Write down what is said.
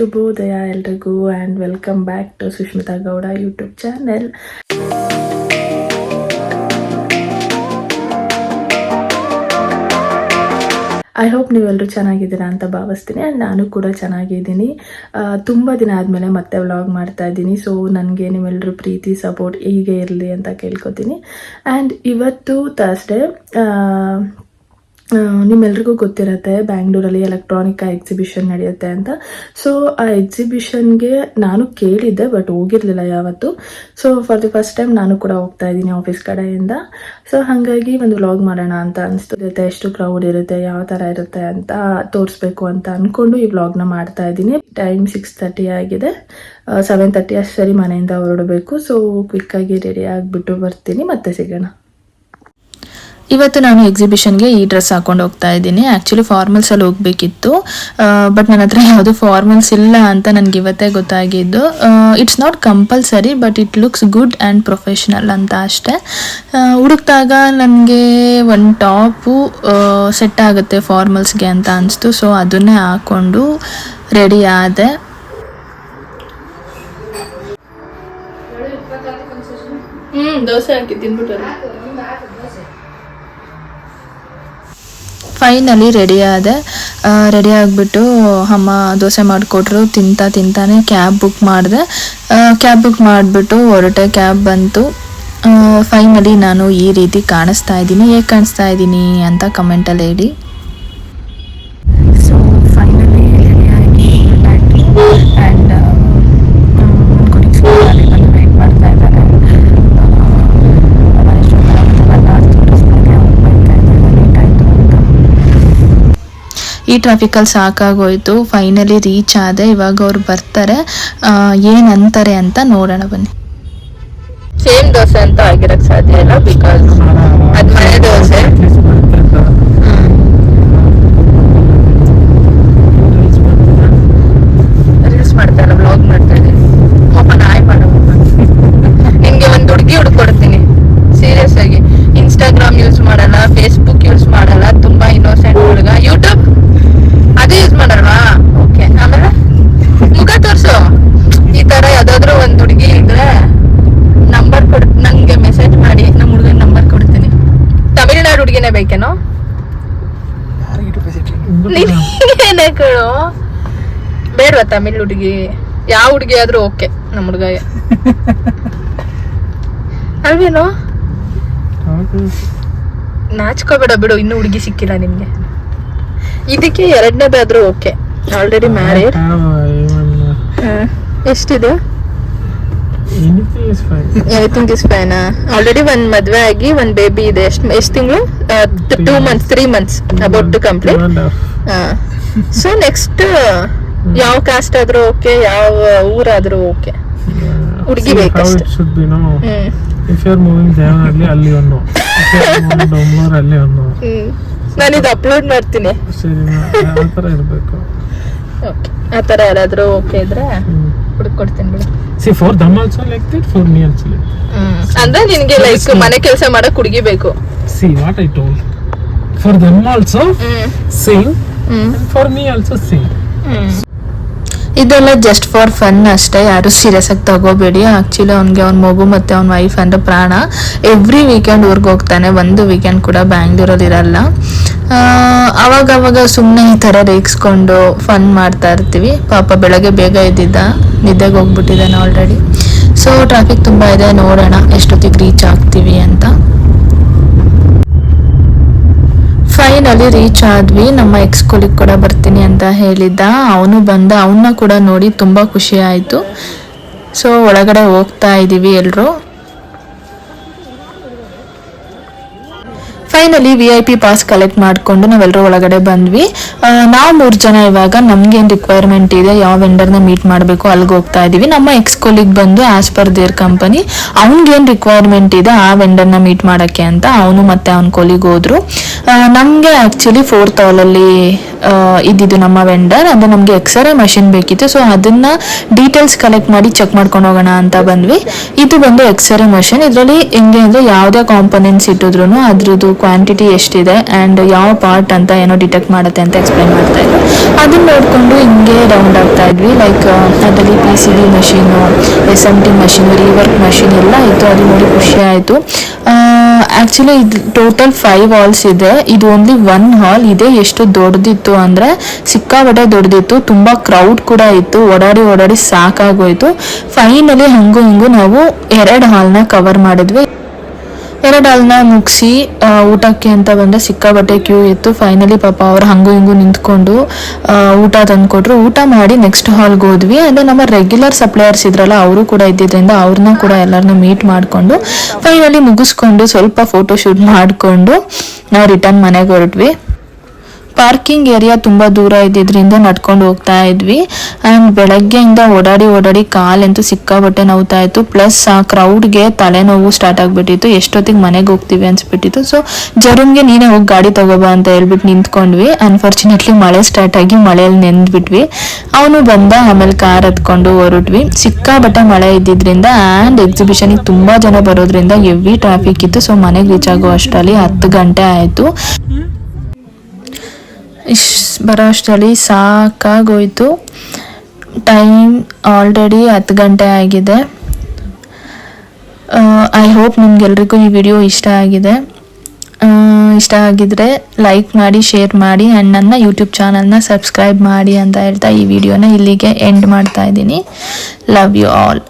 ಶುಭೋದಯ ಎಲ್ರಿಗೂ and welcome back to Sushmita Gowda YouTube channel I hope ನೀವೆಲ್ಲರೂ ಚೆನ್ನಾಗಿದ್ದೀರಾ ಅಂತ ಭಾವಿಸ್ತೀನಿ ಆ್ಯಂಡ್ ನಾನು ಕೂಡ ಚೆನ್ನಾಗಿದ್ದೀನಿ. ತುಂಬ ದಿನ ಆದಮೇಲೆ ಮತ್ತೆ ವ್ಲಾಗ್ ಮಾಡ್ತಾ ಇದ್ದೀನಿ ಸೊ ನನಗೆ ನೀವೆಲ್ಲರೂ ಪ್ರೀತಿ ಸಪೋರ್ಟ್ ಹೀಗೆ ಇರಲಿ ಅಂತ ಕೇಳ್ಕೊತೀನಿ. ಆ್ಯಂಡ್ ಇವತ್ತು ಥರ್ಸ್ಡೇ ನಿಮ್ಮೆಲ್ರಿಗೂ ಗೊತ್ತಿರುತ್ತೆ, ಬ್ಯಾಂಗ್ಳೂರಲ್ಲಿ ಎಲೆಕ್ಟ್ರಾನಿಕ್ ಎಕ್ಸಿಬಿಷನ್ ನಡೆಯುತ್ತೆ ಅಂತ. ಸೊ ಆ ಎಕ್ಸಿಬಿಷನ್ಗೆ ನಾನು ಕೇಳಿದ್ದೆ ಬಟ್ ಹೋಗಿರಲಿಲ್ಲ ಯಾವತ್ತು. So for the first time ನಾನು ಕೂಡ ಹೋಗ್ತಾ ಇದ್ದೀನಿ ಆಫೀಸ್ ಕಡೆಯಿಂದ. ಸೊ ಹಾಗಾಗಿ ಒಂದು ವ್ಲಾಗ್ ಮಾಡೋಣ ಅಂತ ಅನಿಸ್ತಿರುತ್ತೆ, ಎಷ್ಟು ಕ್ರೌಡ್ ಇರುತ್ತೆ, ಯಾವ ಥರ ಇರುತ್ತೆ ಅಂತ ತೋರಿಸ್ಬೇಕು ಅಂತ ಅಂದ್ಕೊಂಡು ಈ ವ್ಲಾಗ್ನ ಮಾಡ್ತಾ ಇದ್ದೀನಿ. ಟೈಮ್ ಸಿಕ್ಸ್ ತರ್ಟಿ ಆಗಿದೆ. ಸೆವೆನ್ ತರ್ಟಿ ಅಷ್ಟು ಸರಿ ಮನೆಯಿಂದ ಹೊರಡಬೇಕು. ಸೊ ಕ್ವಿಕ್ಕಾಗಿ ರೆಡಿ ಆಗಿಬಿಟ್ಟು ಬರ್ತೀನಿ, ಮತ್ತೆ ಸಿಗೋಣ. ಇವತ್ತು ನಾನು ಎಕ್ಸಿಬಿಷನ್ಗೆ ಈ ಡ್ರೆಸ್ ಹಾಕೊಂಡು ಹೋಗ್ತಾ ಇದ್ದೀನಿ. ಆ್ಯಕ್ಚುಲಿ ಫಾರ್ಮಲ್ಸಲ್ಲಿ ಹೋಗಬೇಕಿತ್ತು. ಬಟ್ ನನ್ನ ಹತ್ರ ಯಾವುದು ಫಾರ್ಮಲ್ಸ್ ಇಲ್ಲ ಅಂತ ನನಗೆ ಇವತ್ತೇ ಗೊತ್ತಾಗಿದ್ದು. It's not compulsory but it looks good and professional ಅಂತ ಅಷ್ಟೇ. ಹುಡುಕ್ದಾಗ ನನಗೆ ಒಂದು ಟಾಪು ಸೆಟ್ ಆಗುತ್ತೆ ಫಾರ್ಮಲ್ಸ್ಗೆ ಅಂತ ಅನಿಸ್ತು. ಸೊ ಅದನ್ನೇ ಹಾಕ್ಕೊಂಡು ರೆಡಿ ಆದೆ. ಹ್ಞೂ ದೋಸೆ ಹಾಕಿ ತಿನ್ಬಿಟ್ಟಲ್ಲ ಫೈನಲಿ ರೆಡಿ ಆದೆ ರೆಡಿ ಆಗಿಬಿಟ್ಟು ಅಮ್ಮ ದೋಸೆ ಮಾಡಿಕೊಟ್ರು, ತಿಂತಾ ತಿಂತಾನೆ ಕ್ಯಾಬ್ ಬುಕ್ ಮಾಡಿದೆ. ಕ್ಯಾಬ್ ಬುಕ್ ಮಾಡಿಬಿಟ್ಟು ಹೊರಟೆ ಕ್ಯಾಬ್ ಬಂತು. ಫೈನಲಿ ನಾನು ಈ ರೀತಿ ಕಾಣಿಸ್ತಾ ಇದ್ದೀನಿ. ಹೇಗೆ ಕಾಣಿಸ್ತಾ ಇದ್ದೀನಿ ಅಂತ ಕಮೆಂಟಲ್ಲಿ ಹೇಳಿ. ಸೊ ಫೈನಲಿ ಈ ಟ್ರಾಫಿಕಲ್ಲಿ ಸಾಕಾಗೋಯ್ತು ಫೈನಲಿ ರೀಚ್ ಆದೆ, ಇವಾಗ ಅವ್ರು ಬರ್ತಾರೆ. ಏನಂತಾರೆ ಅಂತ ನೋಡೋಣ ಬನ್ನಿ. ಸೇಮ್ ದೋಸೆ ಅಂತ ಆಗಿರಕ್ಕೆ ಸಾಧ್ಯ ಇಲ್ಲ ಬಿಕಾಸ್ ಅದ್ ಮನೆ ದೋಸೆ ರೀಲ್ಸ್ ಮಾಡ್ತಾ ಇಲ್ಲ ವ್ಲಾಗ್ ಮಾಡ್ತಾ ಇದ್ದೀನಿ ಪಾಪ ನಾಯಿ ಮಾಡೋ ನಿಮ್ಗೆ ಒಂದು ಹುಡುಗಿ ಹುಡ್ಕೊಡ್ತೀನಿ ಸೀರಿಯಸ್ ಆಗಿ ಇನ್ಸ್ಟಾಗ್ರಾಮ್ ಯೂಸ್ ಮಾಡಲ್ಲ ಫೇಸ್ಬುಕ್ ಯೂಸ್ ಮಾಡಲ್ಲ ತುಂಬಾ ಇನ್ನೋಸೆಂಟ್ ಹುಡುಗ ಯೂಟ್ಯೂಬ್ ಅದು ಯೂಸ್ ಮಾಡಲ್ವಾ ಓಕೆ ಆಮೇಲೆ ಮುಖ ತೋರ್ಸು ಈ ತರ ಯಾವ್ದಾದ್ರು ಒಂದ್ ಹುಡುಗಿ ಇದ್ರೆ ನಂಬರ್ ಕೊಡ್ ನಂಗೆ ಮೆಸೇಜ್ ಮಾಡಿ ನಮ್ಮ ಹುಡುಗನ ನಂಬರ್ ಕೊಡ್ತೀನಿ ತಮಿಳ್ನಾಡು ಹುಡುಗಿನೇ ಬೇಕೇನೋ ನೀನೇನೆ ಕಣೋ ಬೇಡವಾ ತಮಿಳ್ ಹುಡುಗಿ? ಯಾವ ಹುಡುಗಿ ಆದ್ರೂ ಓಕೆ ನಮ್ಮ ಹುಡುಗ ಅಲ್ವೇನು? ನಾಚ್ಕೋಬೇಡ ಬಿಡು ಇನ್ನು ಹುಡುಗಿ ಸಿಕ್ಕಿಲ್ಲ ನಿಮ್ಗೆ. ಇದಕ್ಕೆ ಎರಡನೇದಾದ್ರೂ ಓಕೆ. ಆಲ್ರೆಡಿ ಮ್ಯಾರೇಡ್ ಎಷ್ಟಿದೆ? ಥಿಂಕ್ ಇಸ್ ಫೈನ್ ಆಲ್ರೆಡಿ ಒಂದ್ ಮದ್ವೆ ಆಗಿ ಒಂದ್ ಬೇಬಿ ಇದೆ. ಎಷ್ಟು ಎಷ್ಟ್ ತಿಂಗಳು? Two months three months about to complete so next ಯಾವ ಕಾಸ್ಟ್ ಆದ್ರೂ ಓಕೆ ಯಾವ ಊರಾದ್ರೂ ಓಕೆ ಹುಡುಗಿ ಬೇಕಷ್ಟೆ. Should be no if you are moving Devanahalli ಅಲ್ಲಿ ಒಂದು. ಡೊಂಬೂರ್ ಅಲ್ಲಿ ಒಂದು. ನಾನು ಇದು ಅಪ್ಲೋಡ್ ಮಾಡ್ತೀನಿ. ಸರಿ ಆ ಥರ ಇರಬೇಕು. ಓಕೆ ಆ ಥರ ಯಾರಾದರೂ ಓಕೆ ಇದ್ರೆ ಹುಡುಕೊಡ್ತೀನಿ ಬಿಡು. See for them also like that for me also like ಅಂದ್ರೆ ನಿನಗೆ ಲೈಕ್ ಮನೆ ಕೆಲಸ ಮಾಡಕ್ ಹುಡುಗಿ ಬೇಕು. See what I told for them also same for me also same ಇದೆಲ್ಲ ಜಸ್ಟ್ ಫಾರ್ ಫನ್ ಅಷ್ಟೇ. ಯಾರು ಸೀರಿಯಸ್ ಆಗಿ ತಗೋಬೇಡಿ. ಆಕ್ಚುಲಿ ಅವ್ನಿಗೆ ಅವ್ನ ಮಗು ಮತ್ತೆ ಅವ್ನ ವೈಫ್ ಅಂದ್ರೆ ಪ್ರಾಣ. ಎವ್ರಿ ವೀಕೆಂಡ್ ಊರಿಗೆ ಹೋಗ್ತಾನೆ. ಒಂದು ವೀಕೆಂಡ್ ಕೂಡ ಬ್ಯಾಂಗ್ಳೂರಲ್ಲಿ ಇರಲ್ಲ. ಅವಾಗ ಅವಾಗ ಸುಮ್ಮನೆ ಈ ಥರ ರೇಗಿಸ್ಕೊಂಡು ಫನ್ ಮಾಡ್ತಾ ಇರ್ತೀವಿ. ಪಾಪ ಬೆಳಗ್ಗೆ ಬೇಗ ಇದ್ದಿದ್ದ ನಿದ್ದೆಗೆ ಹೋಗ್ಬಿಟ್ಟಿದ್ದಾನೆ ಆಲ್ರೆಡಿ ಸೊ ಟ್ರಾಫಿಕ್ ತುಂಬ ಇದೆ. ನೋಡೋಣ ಎಷ್ಟೊತ್ತಿಗೆ ರೀಚ್ ಆಗ್ತೀವಿ ಅಂತ. ಫೈನಲಿ ರೀಚ್ ಆದ್ವಿ. ನಮ್ಮ ಎಕ್ಸ್ ಕೊಲಿಗ್ ಕೂಡ ಬರ್ತೀನಿ ಅಂತ ಹೇಳಿದ್ದ. ಅವನು ಬಂದ. ಅವನ್ನ ಕೂಡ ನೋಡಿ ತುಂಬಾ ಖುಷಿ ಆಯ್ತು. ಸೊ ಒಳಗಡೆ ಹೋಗ್ತಾ ಇದೀವಿ ಎಲ್ರು. Finally V I P pass collect ಮಾಡಿಕೊಂಡು ನಾವೆಲ್ಲರೂ ಒಳಗಡೆ ಬಂದ್ವಿ. ನಾವು ಮೂರು ಜನ ಇವಾಗ ನಮ್ಗೇನು ರಿಕ್ವೈರ್ಮೆಂಟ್ ಇದೆ, ಯಾವ ವೆಂಡರ್ನ ಮೀಟ್ ಮಾಡಬೇಕು ಅಲ್ಲಿಗೆ ಹೋಗ್ತಾ ಇದೀವಿ. ನಮ್ಮ ಎಕ್ಸ್ ಕೊಲಿಗ್ ಬಂದು ಆಸ್ ಪರ್ ದೇರ್ ಕಂಪನಿ ಅವ್ನಿಗೇನು ರಿಕ್ವೈರ್ಮೆಂಟ್ ಇದೆ ಆ ವೆಂಡರ್ನ ಮೀಟ್ ಮಾಡೋಕ್ಕೆ ಅಂತ. ಅವನು ಮತ್ತೆ ಅವ್ನ ಕೋಲಿಗೆ ಹೋದ್ರು. ನಮಗೆ ಆ್ಯಕ್ಚುಲಿ ಫೋರ್ತ್ ಹಾಲಲ್ಲಿ ಇದ್ದಿದ್ದು ನಮ್ಮ ವೆಂಡರ್ ಅದು ನಮಗೆ ಎಕ್ಸ್ರೇ ಮಷಿನ್ ಬೇಕಿತ್ತು. ಸೊ ಅದನ್ನ ಡೀಟೇಲ್ಸ್ ಕಲೆಕ್ಟ್ ಮಾಡಿ ಚೆಕ್ ಮಾಡ್ಕೊಂಡು ಹೋಗೋಣ ಅಂತ ಬಂದ್ವಿ. ಇದು ಬಂದು ಎಕ್ಸ್ರೇ ಮಷಿನ್ ಇದರಲ್ಲಿ ಹೆಂಗೆ ಅಂದರೆ ಯಾವುದೇ ಕಾಂಪೊನೆಂಟ್ಸ್ ಇಟ್ಟಿದ್ರು ಅದ್ರದ್ದು ಕ್ವಾಂಟಿಟಿ ಎಷ್ಟಿದೆ ಆ್ಯಂಡ್ ಯಾವ ಪಾರ್ಟ್ ಅಂತ ಏನೋ ಡಿಟೆಕ್ಟ್ ಮಾಡುತ್ತೆ ಅಂತ ಎಕ್ಸ್ಪ್ಲೈನ್ ಮಾಡ್ತಾ ಇದ್ರು. ಅದನ್ನ ನೋಡಿಕೊಂಡು ಹಿಂಗೆ ರೌಂಡ್ ಆಗ್ತಾ ಇದ್ವಿ. ಲೈಕ್ ಅದರಲ್ಲಿ P C D machine S M T machine rework machine ಎಲ್ಲ ಇತ್ತು. ಅದು ನೋಡಿ ಖುಷಿ ಆಯಿತು. ಆ್ಯಕ್ಚುಲಿ ಇದು ಟೋಟಲ್ ಫೈವ್ ಹಾಲ್ಸ್ ಇದೆ. ಇದು ಓನ್ಲಿ ಒನ್ ಹಾಲ್ ಇದೆ ಎಷ್ಟು ದೊಡ್ಡದಿತ್ತು ಅಂದರೆ ಸಿಕ್ಕಾಪಟ್ಟೆ ದೊಡ್ಡದಿತ್ತು. ತುಂಬ ಕ್ರೌಡ್ ಕೂಡ ಇತ್ತು. ಓಡಾಡಿ ಓಡಾಡಿ ಸಾಕಾಗೋಯಿತು. ಫೈನಲಿ ಹಂಗು ಹಿಂಗು ನಾವು ಎರಡು ಹಾಲ್ನ ಕವರ್ ಮಾಡಿದ್ವಿ. ಎರಡು ಹಾಲ್ನ ಮುಗಿಸಿ ಊಟಕ್ಕೆ ಅಂತ ಬಂದರೆ ಸಿಕ್ಕಾಬಟ್ಟೆ ಕ್ಯೂ ಇತ್ತು. ಫೈನಲಿ ಪಾಪ ಅವ್ರು ಹಂಗು ಹಿಂಗು ನಿಂತ್ಕೊಂಡು ಊಟ ತಂದ್ಕೊಟ್ರು. ಊಟ ಮಾಡಿ ನೆಕ್ಸ್ಟ್ ಹಾಲ್ಗೆ ಹೋದ್ವಿ. ಅಂದರೆ ನಮ್ಮ ರೆಗ್ಯುಲರ್ ಸಪ್ಲೈಯರ್ಸ್ ಇದ್ರಲ್ಲ, ಅವರು ಕೂಡ ಇದ್ದಿದ್ದರಿಂದ ಅವ್ರನ್ನ ಕೂಡ ಎಲ್ಲರನ್ನೂ ಮೀಟ್ ಮಾಡಿಕೊಂಡು ಫೈನಲಿ ಮುಗಿಸ್ಕೊಂಡು ಸ್ವಲ್ಪ ಫೋಟೋ ಶೂಟ್ ಮಾಡಿಕೊಂಡು, ನಾವು ರಿಟರ್ನ್ ಮನೆಗೆ ಹೊರಟ್ವಿ. ಪಾರ್ಕಿಂಗ್ ಏರಿಯಾ ತುಂಬ ದೂರ ಇದ್ದಿದ್ರಿಂದ ನಡ್ಕೊಂಡು ಹೋಗ್ತಾ ಇದ್ವಿ. ಆ್ಯಂಡ್ ಬೆಳಗ್ಗೆಯಿಂದ ಓಡಾಡಿ ಓಡಾಡಿ ಕಾಲಂತೂ ಸಿಕ್ಕಾಬಟ್ಟೆ ನೋವ್ತಾ ಇತ್ತು ಪ್ಲಸ್ ಆ ಕ್ರೌಡ್ಗೆ ತಲೆನೋವು ಸ್ಟಾರ್ಟ್ ಆಗಿಬಿಟ್ಟಿತ್ತು. ಎಷ್ಟೊತ್ತಿಗೆ ಮನೆಗೆ ಹೋಗ್ತೀವಿ ಅನ್ಸ್ಬಿಟ್ಟಿತ್ತು. ಸೊ ಜರುಮ್ಗೆ ನೀನೇ ಹೋಗಿ ಗಾಡಿ ತಗೋಬಾ ಅಂತ ಹೇಳ್ಬಿಟ್ಟು ನಿಂತ್ಕೊಂಡ್ವಿ. ಅನ್ಫಾರ್ಚುನೇಟ್ಲಿ ಮಳೆ ಸ್ಟಾರ್ಟ್ ಆಗಿ ಮಳೆಯಲ್ಲಿ ನೆಂದ್ಬಿಟ್ವಿ. ಅವನು ಬಂದ, ಆಮೇಲೆ ಕಾರ್ ಹತ್ಕೊಂಡು ಹೊರಟ್ವಿ. ಸಿಕ್ಕಾಬಟ್ಟೆ ಮಳೆ ಇದ್ದಿದ್ರಿಂದ ಆ್ಯಂಡ್ ಎಕ್ಸಿಬಿಷನಿಗೆ ತುಂಬ ಜನ ಬರೋದ್ರಿಂದ ಎವಿ ಟ್ರಾಫಿಕ್ ಇತ್ತು. ಸೊ ಮನೆಗೆ ರೀಚ್ ಆಗೋ ಅಷ್ಟರಲ್ಲಿ ಹತ್ತು ಗಂಟೆ ಆಯಿತು. ಇಶ್ ಬರೋ ಅಷ್ಟರಲ್ಲಿ ಸಾಕಾಗೋಯ್ತು. ಟೈಮ್ ಆಲ್ರೆಡಿ ಹತ್ತು ಗಂಟೆ ಆಗಿದೆ. ಐ ಹೋಪ್ ನಿಮ್ಗೆಲ್ರಿಗೂ ಈ ವಿಡಿಯೋ ಇಷ್ಟ ಆಗಿದೆ. ಇಷ್ಟ ಆಗಿದ್ರೆ ಲೈಕ್ ಮಾಡಿ, ಶೇರ್ ಮಾಡಿ ಆ್ಯಂಡ್ ನನ್ನ ಯೂಟ್ಯೂಬ್ ಚಾನಲ್ನ ಸಬ್ಸ್ಕ್ರೈಬ್ ಮಾಡಿ ಅಂತ ಹೇಳ್ತಾ ಈ ವಿಡಿಯೋನ ಇಲ್ಲಿಗೆ ಎಂಡ್ ಮಾಡ್ತಾ ಇದ್ದೀನಿ. Love you all.